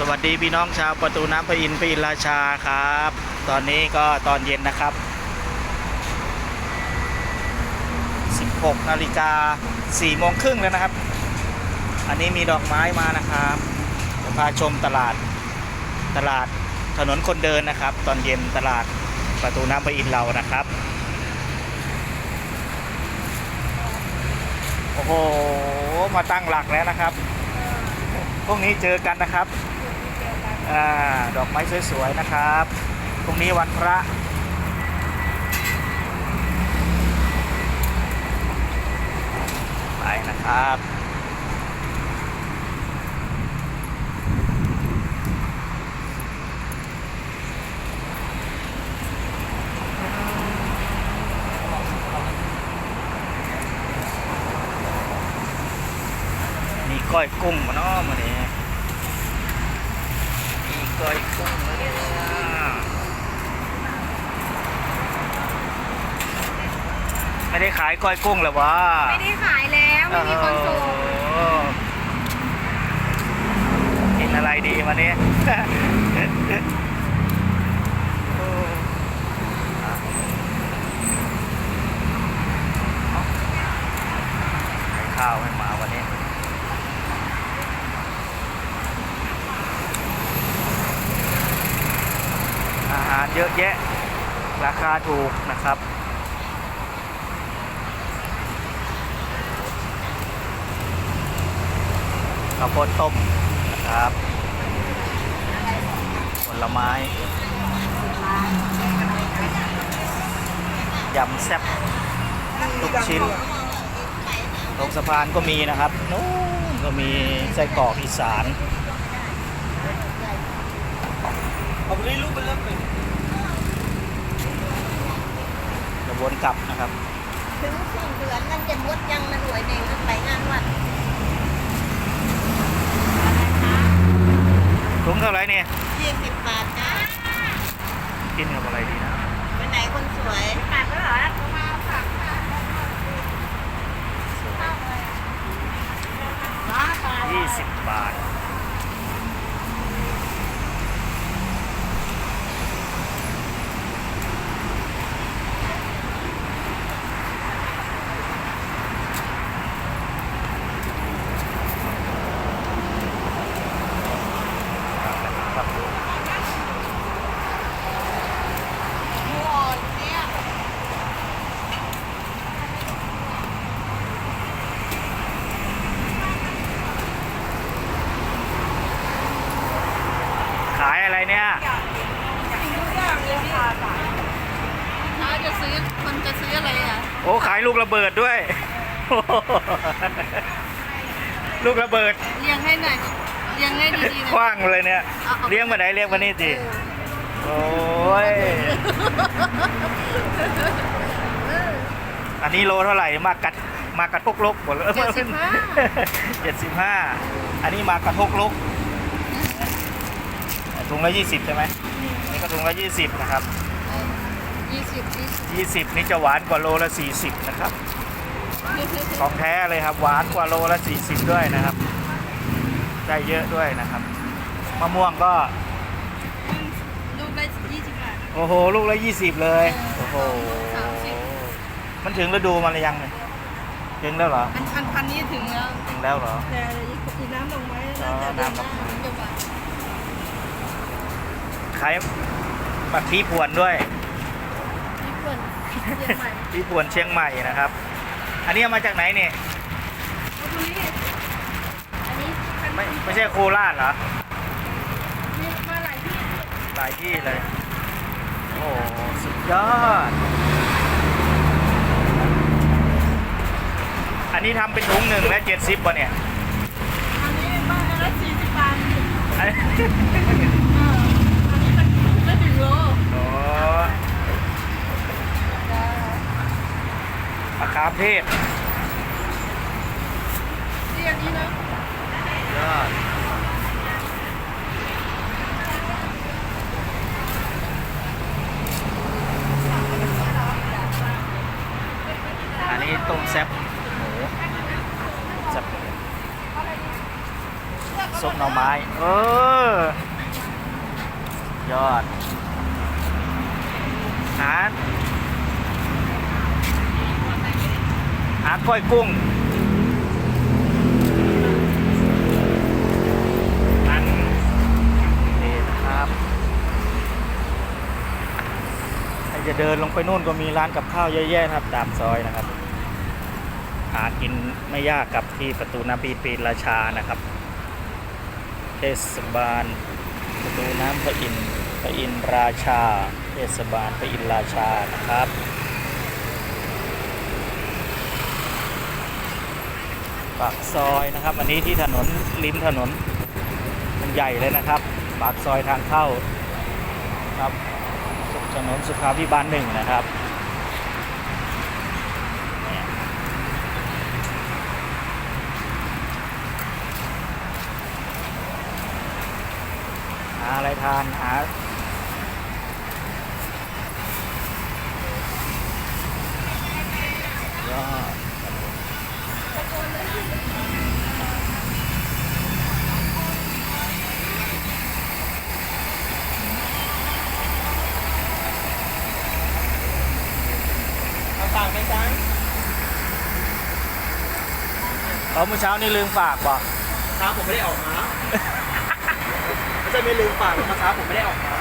สวัสดีพี่น้องชาวประตูน้ำพระอินทร์พระอินทราชาครับ ตอนนี้ก็ตอนเย็นนะครับ 16นาฬิกา4โมงครึ่งแล้วนะครับ อันนี้มีดอกไม้มานะครับจะพาชมตลาดตลาดถนนคนเดินนะครับ ตอนเย็นตลาดประตูน้ำพระอินทร์เรานะครับ โอ้โห มาตั้งหลักแล้วนะครับพรุ่งนี้เจอกันนะครับ อาดอกไม้สวยๆนะครับพรุ่งนี้วันพระไปนะครับมีก้อยกุ้งมาเนาะมาเนี่ย มีก้อยกุ้งมาเนี่ยไม่ได้ขายก้อยกุ้งหรอวะไม่ได้ขายแล้วไม่มีคนส่งกินอะไรดีวันนี้ โอ้อะเอาให้ข้าวให้มาวันนี้ อาหาร เยอะแยะ ราคาถูกนะครับ ข้าวโพดต้มนะครับ ผลไม้ ยำแซ่บลูกชิ้นตรงสะพานก็มีนะครับนู้นก็มีไส้กรอกอีสาน เอาไปลูกไปแล้วไปกระบ วนกลับนะครับ ถึงสี่เดือนมันจะมดยังมันหวยเองมันไปงานวัดถุงเท่าไหร่เนี่ยยี่สิบบาทจ้ากินกับอะไรดีนะไปไหนคนสวยบาทก็เหรอมาฝากค่ะมาฝากยี่สิบบาท ครับ หมูอ่อนเนี่ย ขาย อะไรเนี่ยถ้าจะซื้อคนจะซื้ออะไรอะ โอ้ขายลูกระเบิดด้วย ลูกระเบิดเลี้ยงให้หน่อยเลี้ยงให้ดีๆคว้างเลยเนี่ยเลี้ยงมาไหนเลี้ยงมานี่สิโอ้ยอันนี้โลเท่าไหร่มากัดมากระทกลกหมดเลยเจ็ดสิบห้า เจ็ดสิบห้าอันนี้มากระทกลก ถุงละยี่สิบใช่ไหมนี่ก็ถุงละยี่สิบนะครับยี่สิบยี่สิบยี่สิบนี่จะหวานกว่าโลละสี่สิบนะครับของแท้เลยครับ หวานกว่าโลละสี่สิบด้วยนะครับ ได้เยอะด้วยนะครับมะม่วงก็ลูกได้ยี่สิบบาทโอ้โหลูกละยี่สิบเลยโอ้โหสามสิบมันถึงฤดูมันหรือยังเนี่ยถึงแล้วเหรออันพันพันนี้ถึงแล้วถึงแล้วเหรอแต่อีน้ำดอกไม้อ๋อน่าจะน้ำดอกไม้เดือนหน้าจะหวาน ขายปักพี่พวนด้วย ญี่ปุ่นเชียงใหม่พี่พวนเชียงใหม่นะครับ อันนี้เอามาจากไหนเนี่ยเอาตรงนี้อันนี้พันไม่ไม่ใช่โคราชเหรอนี่มาหลายที่หลายที่เลย โอ้โหสุดยอด อันนี้ทำเป็นถุงหนึ่งและเจ็ดสิบป่ะเนี่ย อันนี้บ้านละสี่สิบบาท อันเอออันนี้มันไม่ถึงโล โอ้ มะขามเทศนี่อันนี้นะยอดอันนี้ต้มแซ่บหมูแซ่บหมูซุปหน่อไม้ เออ ยอดหาหา ก้อยกุ้งอันนี่นะครับใครจะเดินลงไปนู่นก็มีร้านกับข้าวเยอะแยะนะครับ ตามซอยนะครับ หากินไม่ยากกับที่ประตูน้ำปีปีราชานะครับ เทศบาล ประตูน้ำพระอินทร์พระอินทร์ราชา เทศบาลพระอินทร์ราชานะครับ ปากซอยนะครับ อันนี้ที่ถนนริมถนนมันใหญ่เลยนะครับ ปากซอยทางเข้าครับถนนสุขาพิบาลหนึ่งนะครับหาอะไรทานหาก็ เอาฝาะเขาเมื่อเช้านี่ลืมฝากบอกเช้าผมไม่ได้ออกมาไม่ใช่ไม่ลืมฝากหรอกเมื่อเช้าผมไม่ได้ออกมา